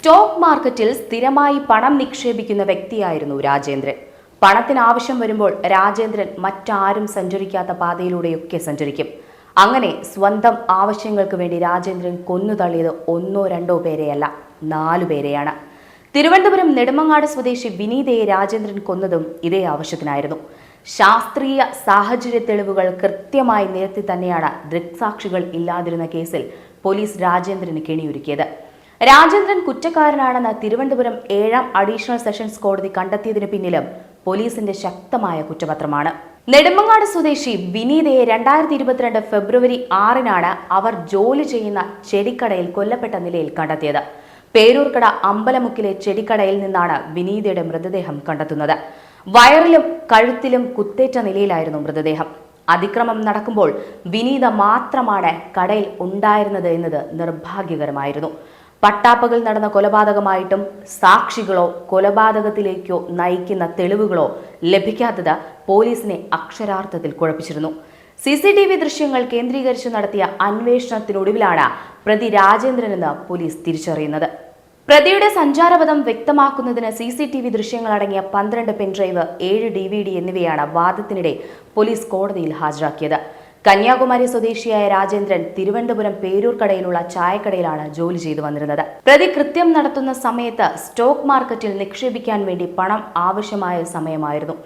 Stock മാർക്കറ്റിൽ സ്ഥിരമായി പണം നിക്ഷേപിക്കുന്ന വ്യക്തിയായിരുന്നു രാജേന്ദ്രൻ. പണത്തിന് ആവശ്യം വരുമ്പോൾ രാജേന്ദ്രൻ മറ്റാരും സഞ്ചരിക്കാത്ത പാതയിലൂടെയൊക്കെ സഞ്ചരിക്കും. അങ്ങനെ സ്വന്തം ആവശ്യങ്ങൾക്ക് വേണ്ടി രാജേന്ദ്രൻ കൊന്നുതള്ളിയത് ഒന്നോ രണ്ടോ പേരെയല്ല നാലു പേരെയാണ്. തിരുവനന്തപുരം നെടുമങ്ങാട് സ്വദേശി വിനീതയെ രാജേന്ദ്രൻ കൊന്നതും ഇതേ ആവശ്യത്തിനായിരുന്നു. ശാസ്ത്രീയ സാഹചര്യ തെളിവുകൾ കൃത്യമായി നിരത്തി തന്നെയാണ് ദൃക്സാക്ഷികൾ ഇല്ലാതിരുന്ന കേസിൽ പോലീസ് രാജേന്ദ്രന് കെണിയൊരുക്കിയത്. രാജേന്ദ്രൻ കുറ്റക്കാരനാണെന്ന് തിരുവനന്തപുരം ഏഴാം അഡീഷണൽ സെഷൻസ് കോടതി കണ്ടെത്തിയതിനു പിന്നിലും പോലീസിന്റെ ശക്തമായ കുറ്റപത്രമാണ്. നെടുമങ്ങാട് സ്വദേശി വിനീതയെ രണ്ടായിരത്തി ഇരുപത്തിരണ്ട് ഫെബ്രുവരി ആറിനാണ് അവർ ജോലി ചെയ്യുന്ന ചെടിക്കടയിൽ കൊല്ലപ്പെട്ട നിലയിൽ കണ്ടെത്തിയത്. പേരൂർക്കട അമ്പലമുക്കിലെ ചെടിക്കടയിൽ നിന്നാണ് വിനീതയുടെ മൃതദേഹം കണ്ടെത്തുന്നത്. വയറിലും കഴുത്തിലും കുത്തേറ്റ നിലയിലായിരുന്നു മൃതദേഹം. അതിക്രമം നടക്കുമ്പോൾ വിനീത മാത്രമാണ് കടയിൽ ഉണ്ടായിരുന്നത് എന്നത് നിർഭാഗ്യകരമായിരുന്നു. പട്ടാപ്പകൽ നടന്ന കൊലപാതകമായിട്ടും സാക്ഷികളോ കൊലപാതകത്തിലേക്കോ നയിക്കുന്ന തെളിവുകളോ ലഭിക്കാത്തത് പോലീസിനെ അക്ഷരാർത്ഥത്തിൽ കുഴപ്പിച്ചിരുന്നു. സി സി ടി വി ദൃശ്യങ്ങൾ കേന്ദ്രീകരിച്ച് നടത്തിയ അന്വേഷണത്തിനൊടുവിലാണ് പ്രതി രാജേന്ദ്രനെന്ന് പോലീസ് തിരിച്ചറിയുന്നത്. പ്രതിയുടെ സഞ്ചാരപഥം വ്യക്തമാക്കുന്നതിന് സി സി ടി വി ദൃശ്യങ്ങളടങ്ങിയ പന്ത്രണ്ട് പെൻഡ്രൈവ് ഏഴ് ഡി വി ഡി എന്നിവയാണ് വാദത്തിനിടെ പോലീസ് കോടതിയിൽ ഹാജരാക്കിയത്. കന്യാകുമാരി സ്വദേശിയായ രാജേന്ദ്രൻ തിരുവനന്തപുരം പേരൂർക്കടയിലുള്ള ചായക്കടയിലാണ് ജോലി ചെയ്തു വന്നിരുന്നത്. പ്രതി കൃത്യം നടത്തുന്ന സമയത്ത് സ്റ്റോക്ക് മാർക്കറ്റിൽ നിക്ഷേപിക്കാൻ വേണ്ടി പണം ആവശ്യമായ സമയമായിരുന്നു.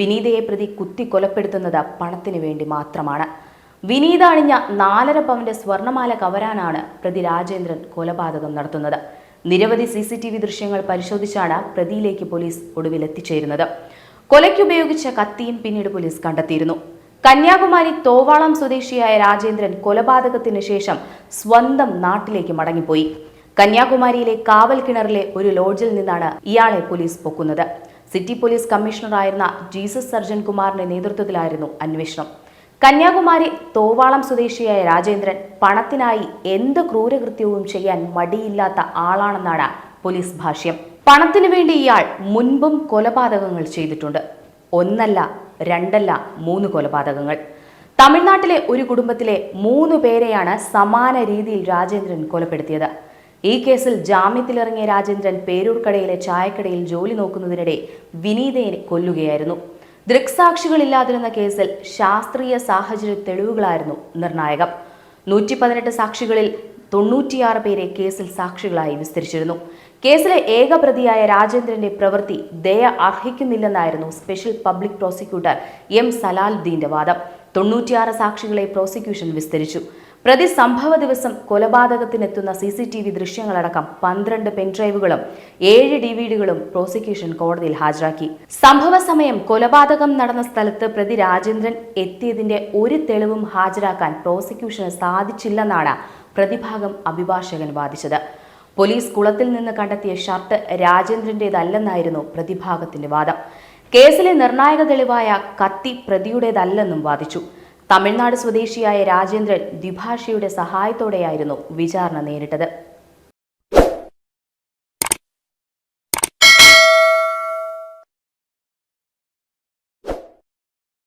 വിനീതയെ പ്രതി കുത്തി കൊലപ്പെടുത്തുന്നത് പണത്തിന് വേണ്ടി മാത്രമാണ്. വിനീത അണിഞ്ഞ നാലര പവന്റെ സ്വർണമാല കവരാനാണ് പ്രതി രാജേന്ദ്രൻ കൊലപാതകം നടത്തുന്നത്. നിരവധി സി സി ടി വി ദൃശ്യങ്ങൾ പരിശോധിച്ചാണ് പ്രതിയിലേക്ക് പോലീസ് ഒടുവിൽ എത്തിച്ചേരുന്നത്. കൊലയ്ക്കുപയോഗിച്ച കത്തിയും പിന്നീട് പോലീസ് കണ്ടെത്തിയിരുന്നു. കന്യാകുമാരി തോവാളം സ്വദേശിയായ രാജേന്ദ്രൻ കൊലപാതകത്തിന് ശേഷം സ്വന്തം നാട്ടിലേക്ക് മടങ്ങിപ്പോയി. കന്യാകുമാരിയിലെ കാവൽ കിണറിലെ ഒരു ലോഡ്ജിൽ നിന്നാണ് ഇയാളെ പോലീസ് പൊക്കുന്നത്. സിറ്റി പോലീസ് കമ്മീഷണറായിരുന്ന ജീസസ് സർജൻ കുമാറിന്റെ നേതൃത്വത്തിലായിരുന്നു അന്വേഷണം. കന്യാകുമാരി തോവാളം സ്വദേശിയായ രാജേന്ദ്രൻ പണത്തിനായി എന്ത് ക്രൂരകൃത്യവും ചെയ്യാൻ മടിയില്ലാത്ത ആളാണെന്നാണ് പോലീസ് ഭാഷ്യം. പണത്തിനു വേണ്ടി ഇയാൾ മുൻപും കൊലപാതകങ്ങൾ ചെയ്തിട്ടുണ്ട്. ഒന്നല്ല രണ്ടല്ല മൂന്ന് കൊലപാതകങ്ങൾ. തമിഴ്നാട്ടിലെ ഒരു കുടുംബത്തിലെ മൂന്ന് പേരെയാണ് സമാന രീതിയിൽ രാജേന്ദ്രൻ കൊലപ്പെടുത്തിയത്. ഈ കേസിൽ ജാമ്യത്തിലിറങ്ങിയ രാജേന്ദ്രൻ പേരൂർക്കടയിലെ ചായക്കടയിൽ ജോലി നോക്കുന്നതിനിടെ വിനീതയെ കൊല്ലുകയായിരുന്നു. ദൃക്സാക്ഷികളില്ലാതിരുന്ന കേസിൽ ശാസ്ത്രീയ സാഹചര്യ തെളിവുകളായിരുന്നു നിർണായകം. നൂറ്റി പതിനെട്ട് സാക്ഷികളിൽ തൊണ്ണൂറ്റിയാറ് പേരെ കേസിൽ സാക്ഷികളായി വിസ്തരിച്ചിരുന്നു. കേസിലെ ഏക പ്രതിയായ രാജേന്ദ്രന്റെ പ്രവൃത്തി ദയ അർഹിക്കുന്നില്ലെന്നായിരുന്നു സ്പെഷ്യൽ പബ്ലിക് പ്രോസിക്യൂട്ടർ എം സലാലുദ്ദീന്റെ വാദം. തൊണ്ണൂറ്റിയാറ് സാക്ഷികളെ പ്രോസിക്യൂഷൻ വിസ്തരിച്ചു. പ്രതി സംഭവ ദിവസം കൊലപാതകത്തിനെത്തുന്ന സി സി ടി വി ദൃശ്യങ്ങളടക്കം പന്ത്രണ്ട് പെൻഡ്രൈവുകളും ഏഴ് ഡി വിഡികളും പ്രോസിക്യൂഷൻ കോടതിയിൽ ഹാജരാക്കി. സംഭവ സമയം കൊലപാതകം നടന്ന സ്ഥലത്ത് പ്രതി രാജേന്ദ്രൻ എത്തിയതിന്റെ ഒരു തെളിവും ഹാജരാക്കാൻ പ്രോസിക്യൂഷന് സാധിച്ചില്ലെന്നാണ് പ്രതിഭാഗം അഭിഭാഷകൻ വാദിച്ചത്. പോലീസ് കുളത്തിൽ നിന്ന് കണ്ടെത്തിയ ഷർട്ട് രാജേന്ദ്രന്റേതല്ലെന്നായിരുന്നു പ്രതിഭാഗത്തിന്റെ വാദം. കേസിലെ നിർണായക തെളിവായ കത്തി പ്രതിയുടേതല്ലെന്നും വാദിച്ചു. തമിഴ്നാട് സ്വദേശിയായ രാജേന്ദ്രൻ ദ്വിഭാഷയുടെ സഹായത്തോടെയായിരുന്നു വിചാരണ നേരിട്ടത്.